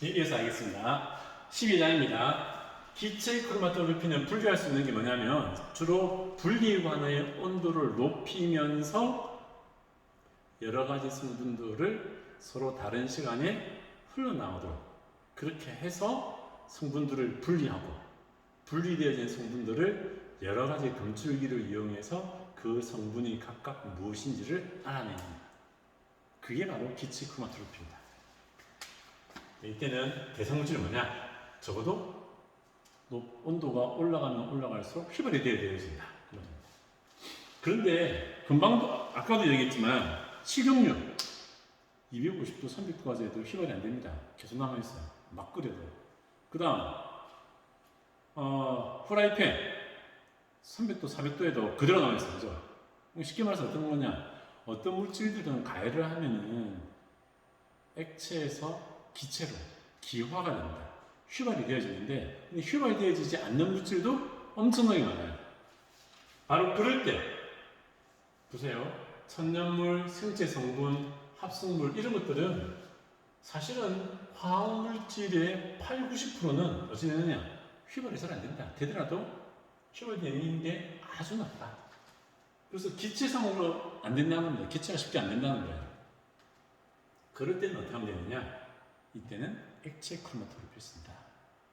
네, 이어서 하겠습니다. 12장입니다. 기체 크로마토그래피는 분리할 수 있는 게 뭐냐면 주로 분리관의 온도를 높이면서 여러 가지 성분들을 서로 다른 시간에 흘러나오도록 그렇게 해서 성분들을 분리하고 분리되어진 성분들을 여러 가지 검출기를 이용해서 그 성분이 각각 무엇인지를 알아내는 그게 바로 기체 크로마토그래피입니다. 이때는 대상물질이 뭐냐? 적어도 높- 온도가 올라가면 올라갈수록 휘발이 되어야 되어진다. 그런데 금방도 아까도 얘기했지만 식용유 250도, 300도까지 해도 휘발이 안 됩니다. 계속 남아 있어요. 막 끓여도. 그다음 어, 프라이팬 300도, 400도에도 그대로 남아 있어요. 그죠? 쉽게 말해서 어떤 거냐? 어떤 물질들은 가열을 하면은 액체에서 기체로 기화가 됩니다. 휘발이 되어지는데 근데 휘발이 되어지지 않는 물질도 엄청나게 많아요. 바로 그럴 때 보세요. 천연물, 생체 성분, 합성물 이런 것들은 사실은 화학 물질의 8, 90%는 어찌 되느냐? 휘발이 잘 안 된다. 되더라도 휘발되는 게 아주 낮다. 그래서 기체상으로 안 된다는 겁니다. 기체가 쉽게 안 된다는 거예요. 그럴 때는 어떻게 하면 되느냐? 이때는 액체 크로마토그래피를 쓴다.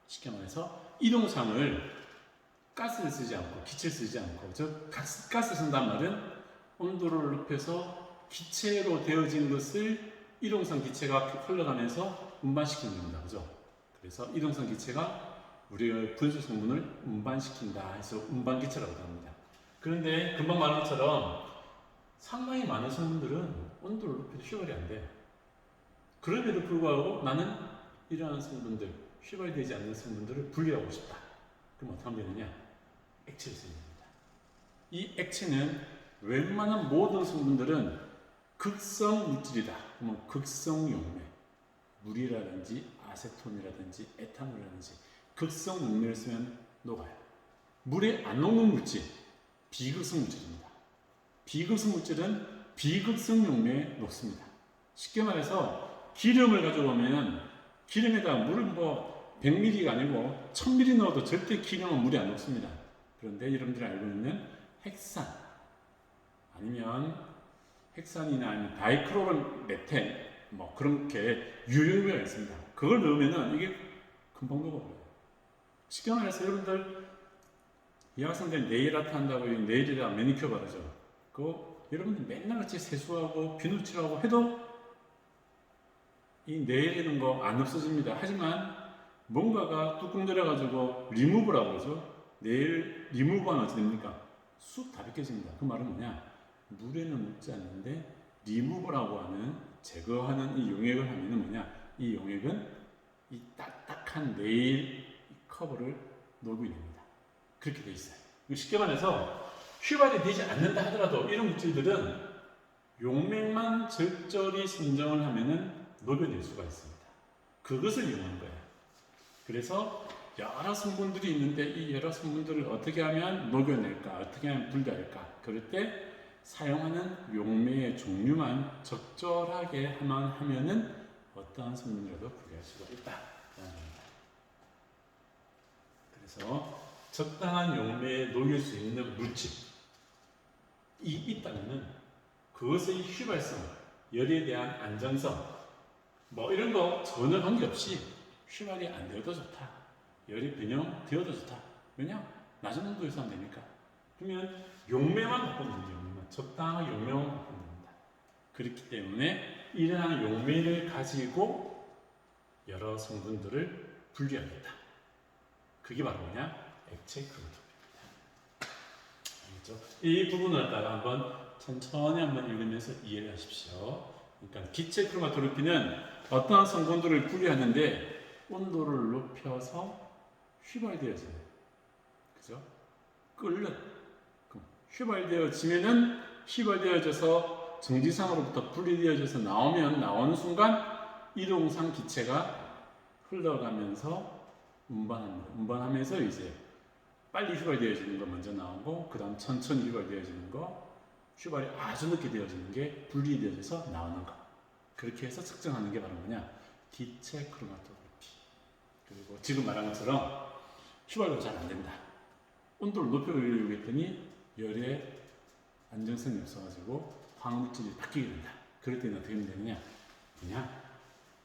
쉽게 말해서 이동상을 가스를 쓰지 않고 기체를 쓰지 않고 즉 가스, 가스 쓴단 말은 온도를 높여서 기체로 되어진 것을 이동성 기체가 흘러가면서 운반시키는 겁니다. 그죠? 그래서 이동성 기체가 우리의 분수 성분을 운반시킨다 해서 운반기체라고 합니다. 그런데 금방 말한 것처럼 상당히 많은 성분들은 온도를 높여도 휘발이 안 돼. 그럼에도 불구하고 나는 이러한 성분들, 휘발되지 않는 성분들을 분리하고 싶다. 그럼 어떻게 하면 되느냐? 액체를 써야 됩니다. 이 액체는 웬만한 모든 성분들은 극성 물질이다. 그러면 극성 용매, 물이라든지 아세톤이라든지 에탄올이라든지 극성 용매를 쓰면 녹아요. 물에 안 녹는 물질, 비극성 물질입니다. 비극성 물질은 비극성 용매에 녹습니다. 쉽게 말해서 기름을 가져오면 기름에다 물을 뭐 100ml가 아니고 1000ml 넣어도 절대 기름은 물이 안 녹습니다. 그런데 여러분들이 알고 있는 핵산 아니면 핵산이나 아니면 다이크로론 메텐 뭐 그렇게 유효물이 있습니다. 그걸 넣으면은 이게 금방 녹아버려요. 쉽게 말해서 여러분들 여학생들 네일 아트 한다고 이 네일에다 매니큐어 바르죠. 그거 여러분들 맨날 같이 세수하고 비누 칠하고 해도 이 네일이는 거 안 없어집니다. 하지만 뭔가가 뚜껑 들어가지고 리무브라고 그러죠. 네일 리무브는 어떻게 됩니까? 쑥 다 벗겨집니다. 그 말은 뭐냐? 물에는 묻지 않는데 리무브라고 하는 제거하는 이 용액을 하면은 뭐냐? 이 용액은 이 딱딱한 네일 커버를 놀고 있습니다. 그렇게 돼 있어요. 쉽게 말해서 휘발이 되지 않는다 하더라도 이런 물질들은 용맥만 적절히 선정을 하면은 녹여낼 수가 있습니다. 그것을 이용하는 거예요. 그래서 여러 성분들이 있는데 이 여러 성분들을 어떻게 하면 녹여낼까, 어떻게 하면 분리할까, 그럴 때 사용하는 용매의 종류만 적절하게만 하면은 어떠한 성분이라도 분리할 수가 있다. 그래서 적당한 용매에 녹일 수 있는 물질 이 있다면은 그것의 휘발성, 열에 대한 안정성, 뭐 이런 거 전혀 관계없이 휘발이 안 되어도 좋다. 열이 변형되어도 좋다. 왜냐? 낮은 온도에서 하면 되니까. 그러면 용매만 바꾸면 돼요. 용매만. 적당한 용매만 바꾸면 됩니다. 그렇기 때문에 이러한 용매를 가지고 여러 성분들을 분리하겠다. 그게 바로 뭐냐? 액체 크로마토그래피입니다. 알겠죠? 이 부분을 갖다가 한번 천천히 한번 읽으면서 이해를 하십시오. 그러니까 기체 크로마토그래피는 어떠한 성분들을 분리하는데 온도를 높여서 휘발되어져요. 그죠? 끓는. 그럼 휘발되어지면은 휘발되어져서 정지상으로부터 분리되어져서 나오면 나오는 순간 이동상 기체가 흘러가면서 운반합니다. 운반하면서 이제 빨리 휘발되어지는 거 먼저 나오고 그 다음 천천히 휘발되어지는 거 휘발이 아주 늦게 되어지는 게 분리되어져서 나오는 거 그렇게 해서 측정하는 게 바로 뭐냐 기체 크로마토그래피 그리고 지금 말한 것처럼 휘발도 잘 안 된다. 온도를 높여올리려고 했더니 열에 안정성이 없어가지고 화학물질이 바뀌게 된다. 그럴 때는 어떻게 하면 되느냐? 그냥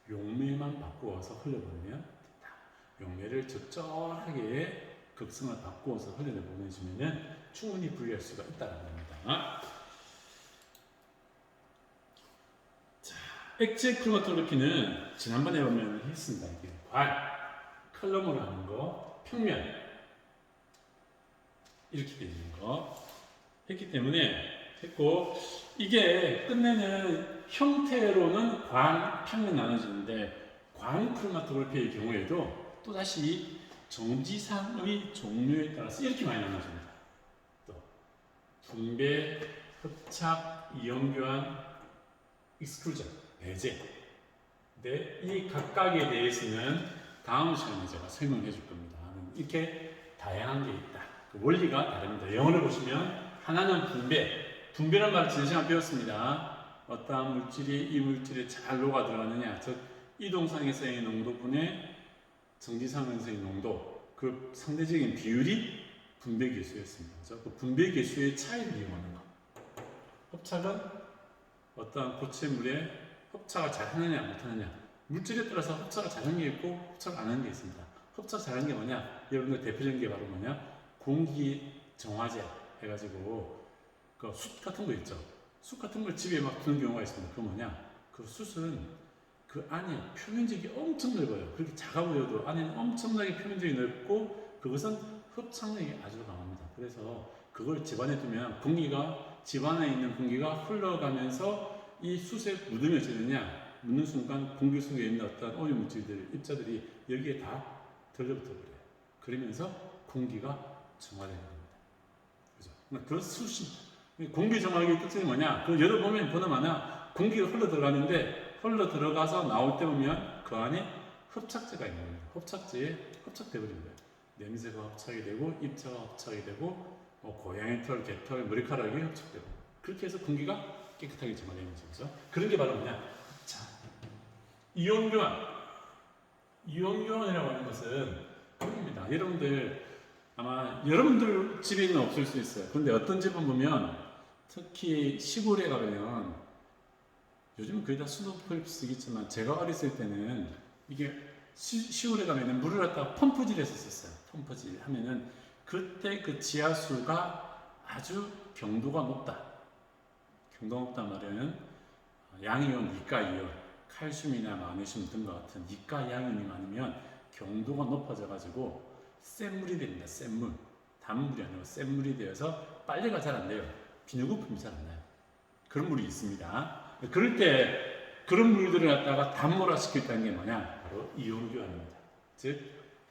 용매만 바꾸어서 흘려보내면 된다. 용매를 적절하게 극성을 바꾸어서 흘려보내주면 충분히 분리할 수가 있다는 겁니다. 자, 액체 크로마토그래피는 지난번에 보면 했습니다. 이게 관, 컬럼으로 하는 거, 평면 이렇게 되어 있는 거 했기 때문에 했고 이게 끝내는 형태로는 관, 평면 나눠지는데 관 크로마토그래피의 경우에도 또 다시 정지상의 종류에 따라서 이렇게 많이 나눠집니다. 또 분배, 흡착, 이온 교환, 익스크루전, 배제. 네, 이 각각에 대해서는 다음 시간에 제가 설명해 줄 겁니다. 이렇게 다양한 게 있다. 그 원리가 다릅니다. 영어를 보시면 하나는 분배. 분배란 말을 지난 시간 배웠습니다. 어떠한 물질이 이 물질에 잘 녹아 들어가느냐. 즉 이동상에서의 농도분의 정지상에서의 농도. 그 상대적인 비율이 분배 계수였습니다. 그 분배 계수의 차이를 이용하는 것. 흡착은 어떠한 고체물에 흡착을 잘 하느냐 못 하느냐 물질에 따라서 흡착을 잘하는 게 있고 흡착 안 하는 게 있습니다. 흡착 잘하는 게 뭐냐? 여러분들 대표적인 게 바로 뭐냐? 공기 정화제 해가지고 그 숯 같은 거 있죠. 숯 같은 걸 집에 막 두는 경우가 있습니다. 그 뭐냐? 그 숯은 그 안에 표면적이 엄청 넓어요. 그렇게 작아 보여도 안에는 엄청나게 표면적이 넓고 그것은 흡착력이 아주 강합니다. 그래서 그걸 집안에 두면 공기가 집안에 있는 공기가 흘러가면서 이 숯에 묻으면 어쩌느냐? 묻는 순간 공기 속에 있는 어떤 오염 물질들, 입자들이 여기에 다 들러붙어 버려요. 그러면서 공기가 정화되는 겁니다. 그죠? 그 숯이 공기 정화기의 특징이 뭐냐? 그 열어보면 보나마나 공기가 흘러 들어가는데 흘러 들어가서 나올 때 보면 그 안에 흡착제가 있는 겁니다. 흡착제에 흡착돼 버린 거예요. 냄새가 흡착이 되고 입자가 흡착이 되고 뭐 고양이 털, 개털, 머리카락이 흡착되고 그렇게 해서 공기가 깨끗하게 정화되는 거죠. 그런 게 바로 뭐냐? 자, 이온 교환. 이온 교환이라고 하는 것은 그겁니다. 여러분들 아마 여러분들 집에는 없을 수 있어요. 그런데 어떤 집은 보면 특히 시골에 가면 요즘은 거의 다 수도폴 쓰겠지만 제가 어렸을 때는 이게 시, 시골에 가면은 물을 갖다가 펌프질해서 썼어요. 펌프질 하면은 그때 그 지하수가 아주 경도가 높다. 높단 말은 양이온, 이가이온, 칼슘이나 마그네슘 등과 같은 이가 양이온이 많으면 경도가 높아져 가지고 센 물이 됩니다. 센 물. 단물이 아니고 센 물이 되어서 빨래가 잘 안 돼요. 비누거품이 잘 안 나요. 그런 물이 있습니다. 그럴 때 그런 물들을 갖다가 단물화 시켰다는 게 뭐냐? 바로 이온 교환입니다. 즉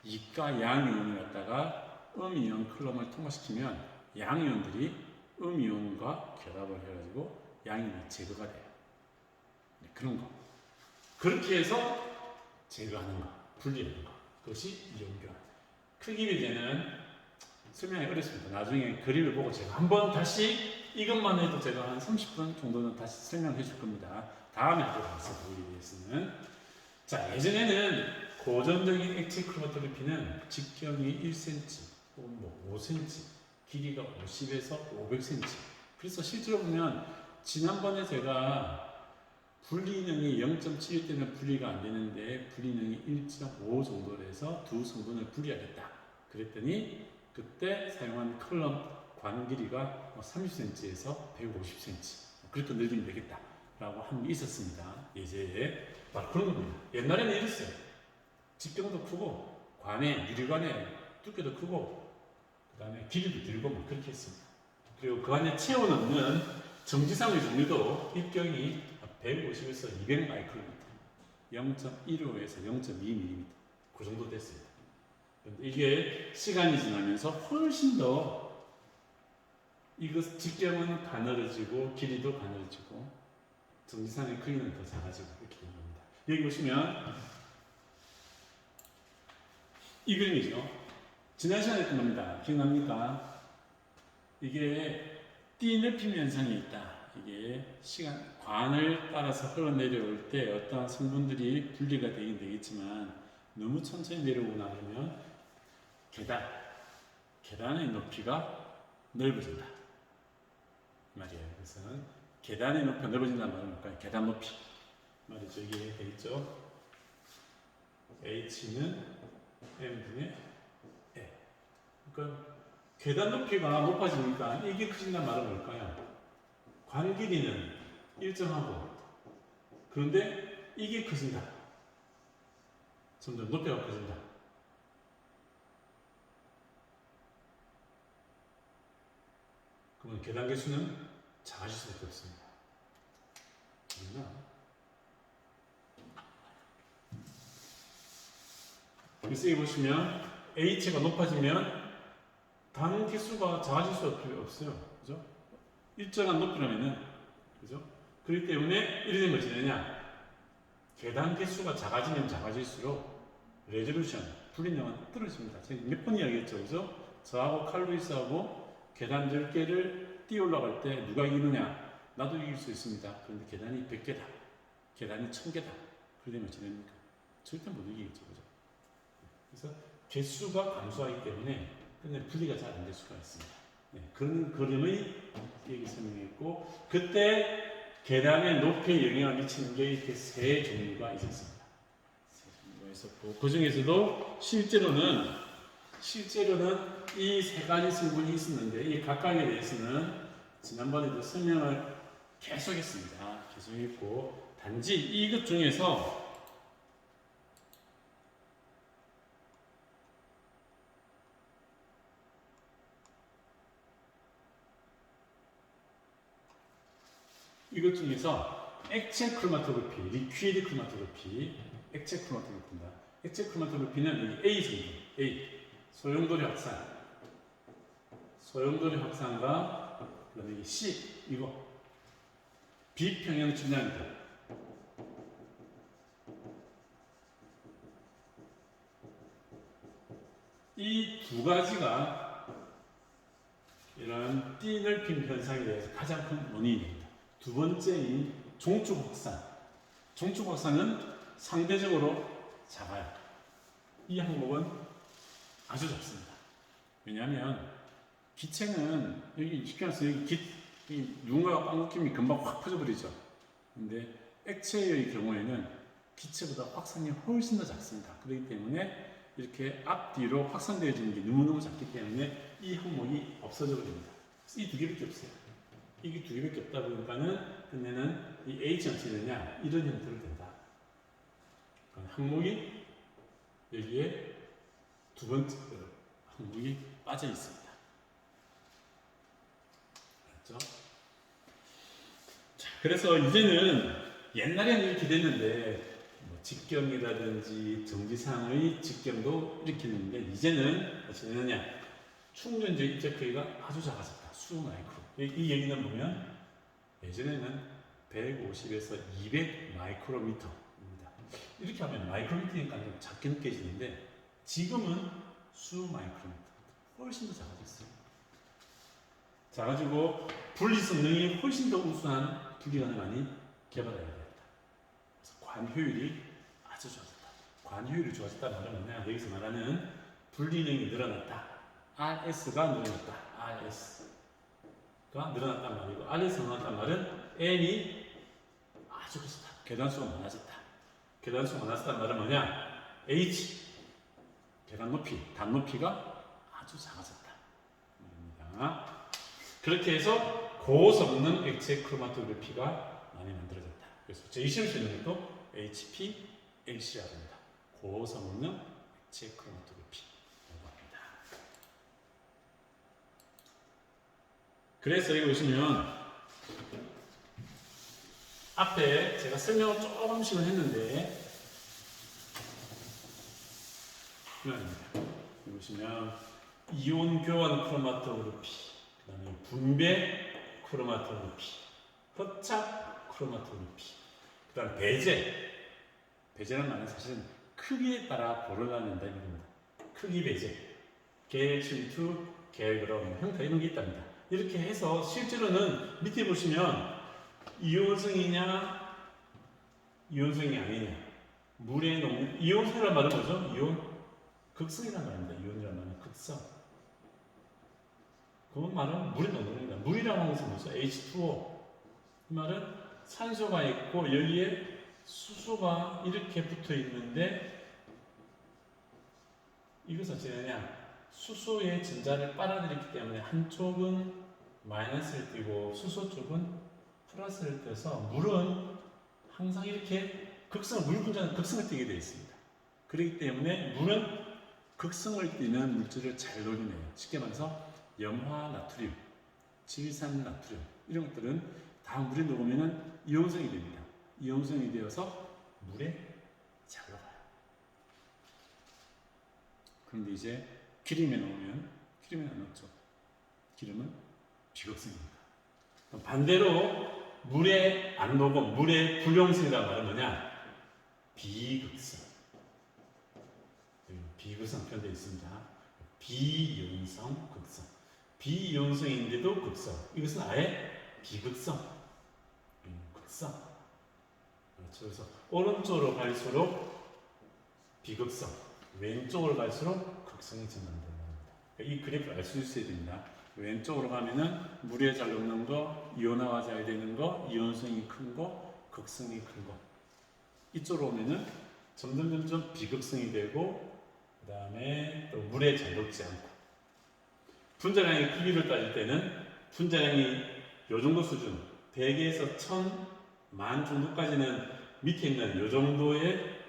이가 양이온을 갖다가 음이온 클럼을 통과시키면 양이온들이 음이온과 결합을 해가지고 양이온이 제거가 돼요. 네, 그런 거. 그렇게 해서 제거하는 거, 분리하는 거. 그것이 이온 교환. 크기 비제는 설명이 어렵습니다. 나중에 그림을 보고 제가 한번 다시 이것만 해도 제가 한 30분 정도는 다시 설명해 줄 겁니다. 다음에 하도록 하겠습니다. 거기에 대해서는. 자, 예전에는 고전적인 액체 크로마토그래피는 직경이 1cm 혹은 뭐 5cm, 길이가 50에서 500cm. 그래서 실제로 보면 지난번에 제가 분리능이 0.7일 때는 분리가 안 되는데 분리능이 1.5 정도로 해서 두 성분을 분리하겠다. 그랬더니 그때 사용한 컬럼 관 길이가 30cm에서 150cm 그렇게 늘리면 되겠다. 라고 한 게 있었습니다. 예제에 바로 그런 겁니다. 옛날에는 이랬어요. 직경도 크고 관에 유리관에 두께도 크고 그 다음에 길이도 길고 뭐 그렇게 했습니다. 그리고 그 안에 채워 넣는 정지상의 종류도 입경이 150에서 200 마이크로미터 0.15에서 0.2mm 그 정도 됐습니다 이게 시간이 지나면서 훨씬 더 이것 직경은 가늘어지고 길이도 가늘어지고 정지상의 크기는 더 작아지고 이렇게 된 겁니다. 여기 보시면 이 그림이죠. 지난 시간에 했던 겁니다. 기억납니까? 이게 띠넓힘 현상이 있다. 이게 시간 관을 따라서 흘러내려올 때 어떠한 성분들이 분리가 되긴 되겠지만 너무 천천히 내려오고 나면 계단, 계단의 높이가 넓어진다. 이 말이에요. 그래서 계단의 높이가 넓어진다는 말은 뭘까요? 계단 높이. 말이죠. 이게 돼 있죠. H는 M분의 E. 그러니까 계단 높이가 높아지니까 이게 커진다는 말은 뭘까요? 관 길이는 일정하고 그런데 이게 커진다. 점점 높이가 커진다. 그러면 계단 개수는 작아질 수밖에 없습니다. 여기 보시면 h가 높아지면 단 개수가 작아질 수밖에 없어요. 그죠? 일정한 높이라면은 그죠? 그렇기 때문에 이래 된 것이 되냐? 계단 개수가 작아지면 작아질수록 레졸루션, 분리능은 떨어집니다. 제가 몇 번 이야기했죠, 그죠? 저하고 칼루이스하고 계단 10개를 뛰어 올라갈 때 누가 이기느냐? 나도 이길 수 있습니다. 그런데 계단이 100개다. 계단이 1000개다. 그러면 어찌 됩니까? 절대 못 이기겠죠, 그죠? 그래서 개수가 감소하기 때문에 끝내 분리가 잘 안 될 수가 있습니다. 네, 그런 그림의 얘기 설명했고 그때 계단의 높이에 영향을 미치는 게 이렇게 세 종류가 있었습니다. 세 종류가 있었고 그 중에서도 실제로는 실제로는 이 세 가지 성분이 있었는데 이 각각에 대해서는 지난번에도 설명을 계속했습니다. 계속했고 단지 이것 중에서 이것 중에서 액체 크로마토그래피, 리퀴드 크로마토그래피, 액체 크로마토그래피입니다. 액체 크로마토그래피는 이 A 성분, A 소용돌이 확산, 소용돌이 확산과 그다음에 이 C 이거 비평형 침략입니다. 이 두 가지가 이런 띠 넓힘 현상에 대해서 가장 큰 원인이 됩니다. 두 번째인 종축 확산. 종축 확산은 상대적으로 작아요. 이 항목은 아주 작습니다. 왜냐하면 기체는 여기 쉽게 말해서 여기 기, 이 누군가가 빵 웃기면 금방 확 퍼져버리죠. 근데 액체의 경우에는 기체보다 확산이 훨씬 더 작습니다. 그렇기 때문에 이렇게 앞뒤로 확산되어지는 게 너무너무 작기 때문에 이 항목이 없어져 버립니다. 이 두 개밖에 없어요. 이게 두 개밖에 없다 보니까는 끝내는 이 어떻게 되냐 이런 형태로 된다. 항목이 여기에 두 번째 항목이 빠져 있습니다. 알죠? 자, 그래서 이제는 옛날에는 이렇게 됐는데 뭐 직경이라든지 정지상의 직경도 이렇게 됐는데 이제는 어떻게 되느냐 충전적 입자 크기가 아주 작아졌다. 수 마이크로. 이, 이 얘기는 보면 예전에는 150에서 200 마이크로미터입니다. 이렇게 하면 마이크로미터니까 좀 작게 느껴지는데 지금은 수 마이크로미터. 훨씬 더 작아졌어요. 작아지고 분리 성능이 훨씬 더 우수한 분리관을 많이 개발해야 됩니다. 그래서 관 효율이 아주 좋아졌다. 관 효율이 좋아졌다 말은 뭐냐? 여기서 말하는 분리능이 늘어났다. RS가 늘어났다. RS 가 늘어났단 말이고 RS가 늘어났단 말은 N이 아주 크다. 계단수가 많아졌다. 계단수가 많아졌단 말은 뭐냐? H 계단 높이, 단 높이가 아주 작아졌다. 말입니다. 그렇게 해서 고성능 액체 크로마토그래피가 많이 만들어졌다. 그래서 제일 시험 수 있는 것도 HPLC라고 합니다. 고성능 액체 크로마토그래피라고 합니다. 그래서 여기 보시면 앞에 제가 설명을 조금씩은 했는데 이거입니다. 여기 보시면 이온 교환 크로마토그래피, 그다음에 분배 크로마토그래피, 흡착 크로마토그래피, 그다음 배제. 배제란 말은 사실은 크기에 따라 나눈다 이겁니다. 크기 배제, 계열 침투, 그럼 형태 이런 게 있답니다. 이렇게 해서 실제로는 밑에 보시면 이온성이냐 이온성이 아니냐 물에 녹는 이온성이란 말은 뭐죠? 이온 극성이란 말입니다. 이온이란 말은 극성. 그 말은 물에 녹는 겁니다. 물이라고 하는 것은 뭐죠? H2O. 이 말은 산소가 있고 여기에 수소가 이렇게 붙어 있는데 이것은 어찌되냐? 수소의 전자를 빨아들이기 때문에 한쪽은 마이너스를 띄고 수소 쪽은 플러스를 띄어서 물은 항상 이렇게 극성 물 분자는 극성을 띠게 되어 있습니다. 그렇기 때문에 물은 극성을 띠는 물질을 잘 녹이네요. 쉽게 말해서 염화 나트륨, 질산 나트륨 이런 것들은 다 물에 녹으면 이온성이 됩니다. 이온성이 되어서 물에 잘 녹아요. 그런데 이제 기름에 넣으면 기름에 안 넣죠. 기름은 비극성입니다. 반대로 물에 안 녹고 물의 불용성이라는 말은 뭐냐? 비극성. 여기 비극성 표현되어 있습니다. 비이온성, 극성. 비이온성인데도 극성. 이것은 아예 비극성. 음, 극성. 그렇죠. 그래서 오른쪽으로 갈수록 비극성, 왼쪽으로 갈수록 극성이 증가한다는 겁니다. 그러니까 이 그래프를 알 수 있어야 됩니다. 왼쪽으로 가면은 물에 잘 녹는 거, 이온화가 잘 되는 거, 이온성이 큰 거, 극성이 큰 거. 이쪽으로 오면은 점점 점점 비극성이 되고 그 다음에 또 물에 잘 녹지 않고 분자량의 크기를 따질 때는 분자량이 요 정도 수준 대개에서 천만 정도까지는 밑에 있는 요 정도의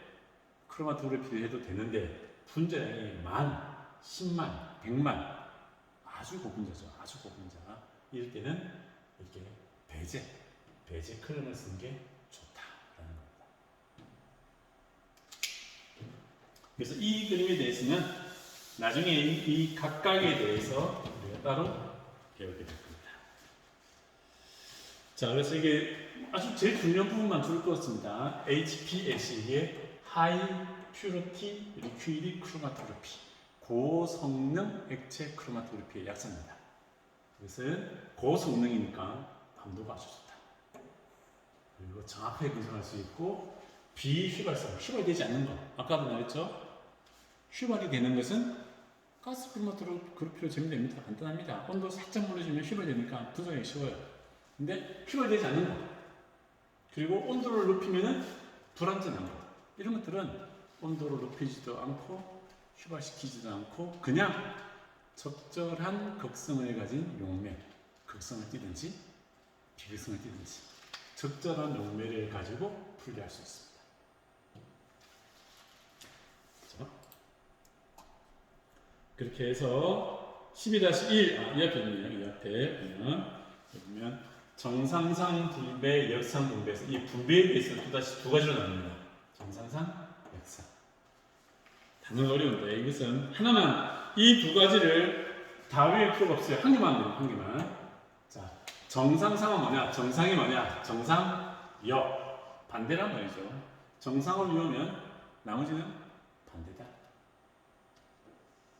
크로마토그래피를 해도 되는데 분자량이 만, 십만, 백만 아주 고분자죠. 아주 고분자. 이럴 때는 이렇게 배제, 배제 크림을 쓰는 게 좋다라는 겁니다. 그래서 이 그림에 대해서는 나중에 이, 이 각각에 대해서 우리가 따로 배우게 될 겁니다. 자, 그래서 이게 아주 제일 중요한 부분만 줄것 같습니다. HPLC의 High Purity Liquid Chromatography. 고성능 액체 크로마토그래피의 약자입니다. 이것은 고성능이니까 감도가 아주 좋다. 그리고 정확하게 분석할 수 있고 비휘발성, 휘발되지 않는 것. 아까도 말했죠. 휘발이 되는 것은 가스 크로마토그래피로 재면됩니다. 간단합니다. 온도 살짝 물려주면 휘발되니까 분석하기 쉬워요. 근데 휘발되지 않는 것. 그리고 온도를 높이면은 불안전한 것. 이런 것들은 온도를 높이지도 않고 휘발시키지도 않고 그냥 적절한 극성을 가진 용매, 극성을 띠든지 비극성을 띠든지 적절한 용매를 가지고 분리할 수 있습니다. 그렇죠? 그렇게 해서 12-1, 아, 이 앞에 있네요. 이 앞에 보면, 보면 정상상 분배, 역상 분배에서 이 분배에 대해서 또 다시 두 가지로 나눕니다. 정상상, 역상. 단어가 어려운데 이것은 하나만 이 두 가지를 다 외울 필요가 없어요. 한 개만 돼요. 한 개만. 자, 정상상은 뭐냐? 정상이 뭐냐? 정상 역 반대란 말이죠. 정상을 외우면 나머지는 반대다.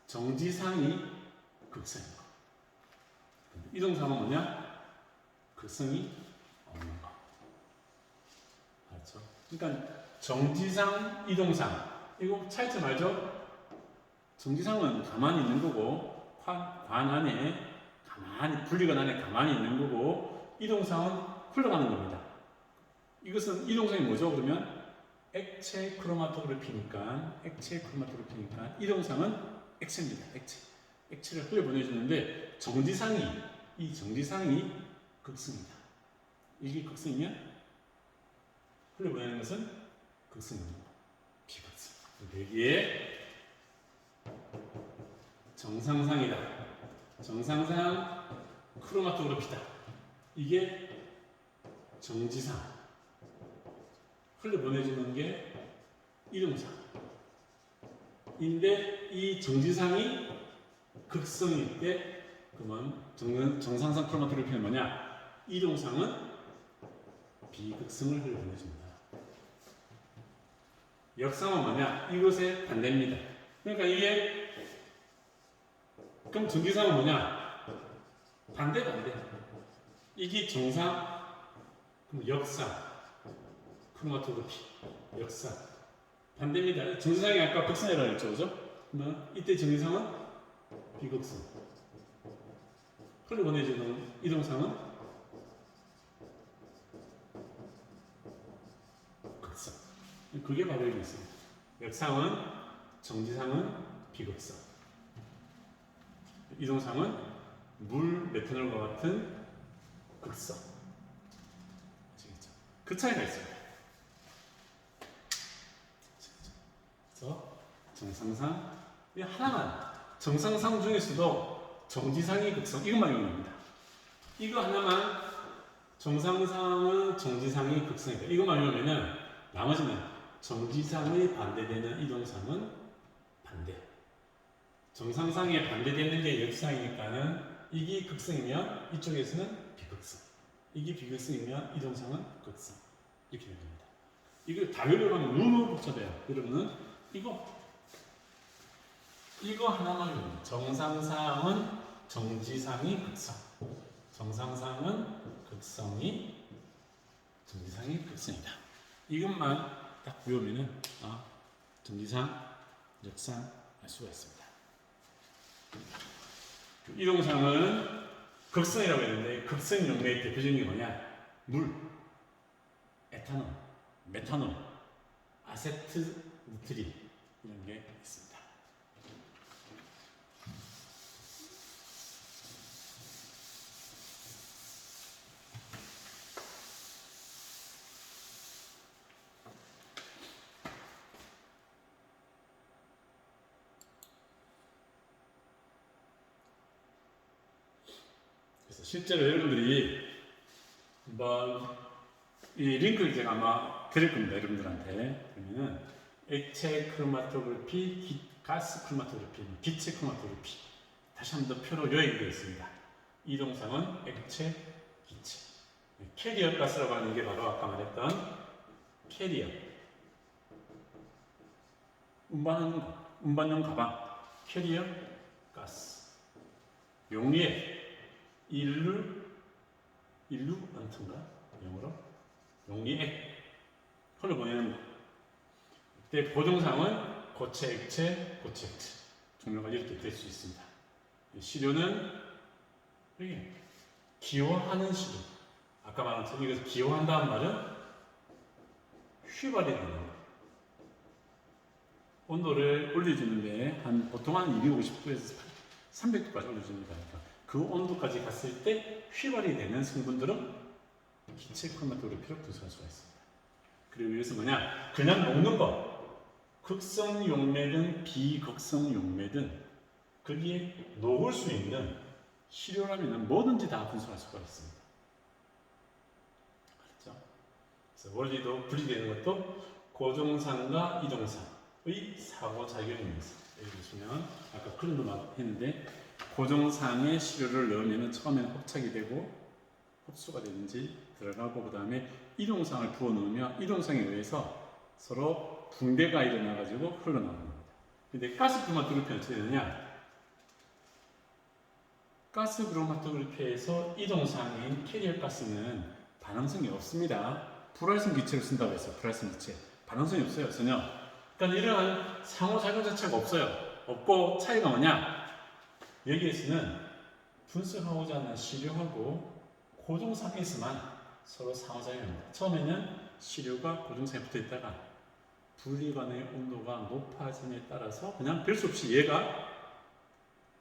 정지상이 극성인 거. 이동상은 뭐냐? 극성이 없는 거. 알죠? 그러니까 정지상, 이동상 이거 차이점 알죠? 정지상은 가만히 있는 거고 관, 관 안에 가만히 분리관 안에 가만히 있는 거고 이동상은 흘러가는 겁니다. 이것은 이동상이 뭐죠? 그러면 액체 크로마토그래피니까 액체 크로마토그래피니까 이동상은 액체입니다. 액체. 액체를 흘려보내주는데 정지상이 이 정지상이 극성이다. 이게 극성이면 흘려보내는 것은 극성입니다. 비극성. 여기에 정상상이다. 정상상 크로마토그래피다. 이게 정지상. 흘려보내주는 게 이동상. 인데 이 정지상이 극성일 때 그러면 정, 정상상 크로마토그래피는 뭐냐? 이동상은 비극성을 흘려보내줍니다. 역상은 뭐냐? 이것의 반대입니다. 그러니까 이게 그럼 정기상은 뭐냐? 반대 반대. 이게 정상, 그럼 역상, 크로마토그래피, 역상. 반대입니다. 정지상이 아까 극성이라고 했죠, 그죠? 그러면 이때 정지상은 비극성. 흘러보내주는 이동상은 극성. 그게 바로 여기 있습니다. 역상은 정지상은 비극성. 이동상은 물 메탄올과 같은 극성. 아시겠죠? 그 차이가 있어요. 그래서 정상상 이 하나만 정상상 중에서도 정지상이 극성 이것만 이용합니다. 이거 하나만 정상상은 정지상이 극성이다. 이것만 이용하면은 나머지는 정지상의 반대되는 이동상은 반대. 정상상에 반대되는 게 역상이니까는 이게 극성이면 이쪽에서는 비극성. 이게 비극성이면 이동상은 극성. 이렇게 됩니다. 이걸 다 외우려면 너무 복잡해요. 여러분은 이거 이거 하나만 외우면 정상상은 정지상이 극성. 정상상은 극성이 정지상이 극성이다. 이것만 딱 외우면은 아 정지상, 역상 알 수가 있습니다. 이동상은 극성이라고 했는데 극성 용매의 대표적인 게 뭐냐? 물, 에탄올, 메탄올, 아세트 니트릴 이런 게 있습니다. 그래서 실제로 여러분들이 한번 이 링크를 제가 아마 드릴 겁니다 여러분들한테. 그러면은 액체 크로마토그래피, 기- 가스 크로마토그래피, 기체 크로마토그래피. 다시 한 번 더 표로 요약이 되어 있습니다. 이 동상은 액체, 기체. 캐리어 가스라고 하는 게 바로 아까 말했던 캐리어. 운반하는 거, 운반용 가방 캐리어 가스. 용리액 일루 일루 안튼가 영어로 용리액 흘러보내는 거. 이때 보정상은 고체 액체 고체 액체 종류가 이렇게 될 수 있습니다. 이 시료는 여기 기화하는 시료. 아까 말한 것처럼 이것을 기화한다는 말은 휘발이 되는 거. 온도를 올려주는데 한 보통 한 250도에서 300도까지 올려줍니다. 그러니까 그 온도까지 갔을 때 휘발이 되는 성분들은 기체 크로마토그래피로 분석할 수가 있습니다. 그리고 여기서 뭐냐? 그냥 녹는 거. 극성 용매든 비극성 용매든 거기에 녹을 수 있는 시료라면 뭐든지 다 분석할 수가 있습니다. 알았죠? 그래서 원리도 분리되는 것도 고정상과 이동상의 상호작용입니다. 예를 들시면 아까 클린도 막 했는데 고정상에 시료를 넣으면 처음에는 흡착이 되고 흡수가 되는지 들어가고 그 다음에 이동상을 부어 넣으면 이동상에 의해서 서로 붕대가 일어나 가지고 흘러나오는 겁니다. 근데 가스 크로마토그래피는 어떻게 되느냐? 가스 크로마토그래피에서 이동상인 캐리어 가스는 반응성이 없습니다. 불활성 기체를 쓴다고 했어요. 불활성 기체. 반응성이 없어요. 전혀. 그러니까 이러한 상호작용 자체가 없어요. 없고 차이가 뭐냐? 여기에서는 분석하고자 하는 시료하고 고정상에서만 서로 상호작용합니다. 처음에는 시료가 고정상에 붙어 있다가 분리관의 온도가 높아짐에 따라서 그냥 별 수 없이 얘가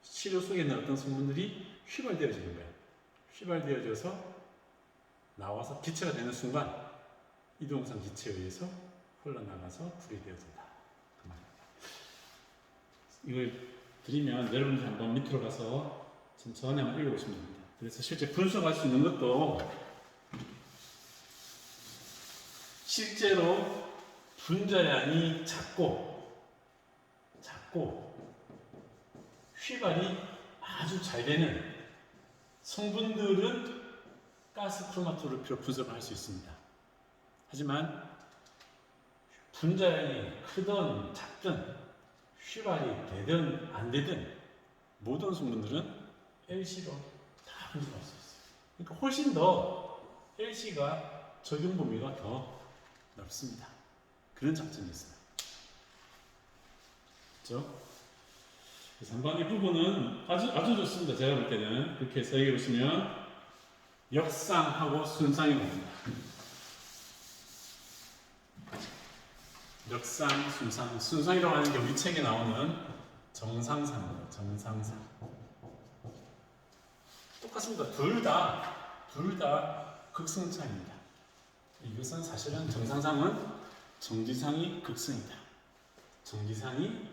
시료 속에 있는 어떤 성분들이 휘발되어지는 거예요. 휘발되어져서 나와서 기체가 되는 순간 이동상 기체에 의해서 흘러나가서 불이 되어진다. 그 말입니다. 이걸 드리면 여러분들 한번 밑으로 가서 천천히 한번 읽어보시면 됩니다. 그래서 실제 분석할 수 있는 것도 실제로 분자량이 작고 작고 휘발이 아주 잘 되는 성분들은 가스 크로마토그래피로 분석을 할 수 있습니다. 하지만 분자량이 크든 작든 휘발이 되든 안 되든 모든 성분들은 LC로 다 분석할 수 있어요. 그러니까 훨씬 더 LC가 적용 범위가 더 넓습니다. 그런 장점이 있어요. 그렇죠? 한번 이 부분은 아주 아주 좋습니다. 제가 볼 때는 그렇게 해서 여기 보시면 역상하고 순상이 나옵니다. 역상, 순상, 순상이라고 하는 게 우리 책에 나오는 정상상입니다. 정상상. 똑같습니다. 둘 다, 둘 다 극승차입니다. 이것은 사실은 정상상은 정지상이 극승이다. 정지상이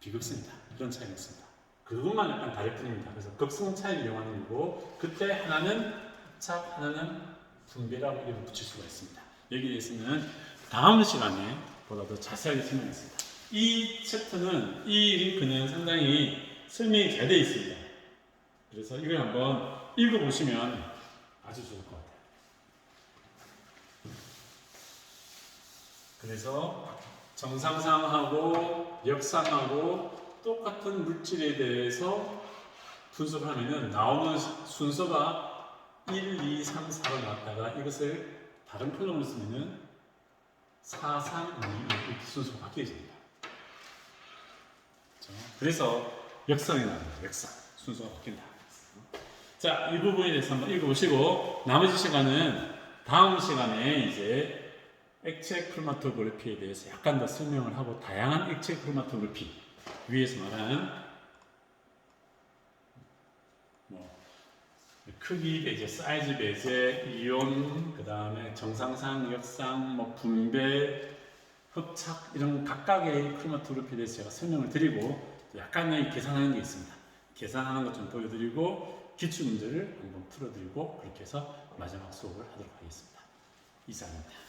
비극승이다. 이런 차이가 있습니다. 그것만 약간 다를 뿐입니다. 그래서 극승 차이를 이용하는 거고 그때 하나는 합착, 하나는 분배라고 이름을 붙일 수가 있습니다. 여기에 대해서는 다음 시간에 보다 더 자세하게 설명했습니다. 이 챕터는 이 링크는 상당히 설명이 잘 되어 있습니다. 그래서 이걸 한번 읽어보시면 아주 좋을 것 같아요. 그래서 정상상하고 역상하고 똑같은 물질에 대해서 분석을 하면은 나오는 순서가 1, 2, 3, 4로 나왔다가 이것을 다른 컬럼을 쓰면 은 4, 3, 2 이렇게 순서가 바뀌어집니다. 그래서 역상이 나옵니다. 역상 순서가 바뀐다. 자, 이 부분에 대해서 한번 읽어보시고 나머지 시간은 다음 시간에 이제 액체 크로마토그래피에 대해서 약간 더 설명을 하고 다양한 액체 크로마토그래피 위에서 말하는 뭐 크기 배제, 사이즈 배제, 이온, 그 다음에 정상상, 역상, 뭐 분배, 흡착 이런 각각의 크로마토그래피에 대해서 제가 설명을 드리고 또 약간의 계산하는 게 있습니다. 계산하는 것 좀 보여드리고 기출 문제를 한번 풀어드리고 그렇게 해서 마지막 수업을 하도록 하겠습니다. 이상입니다.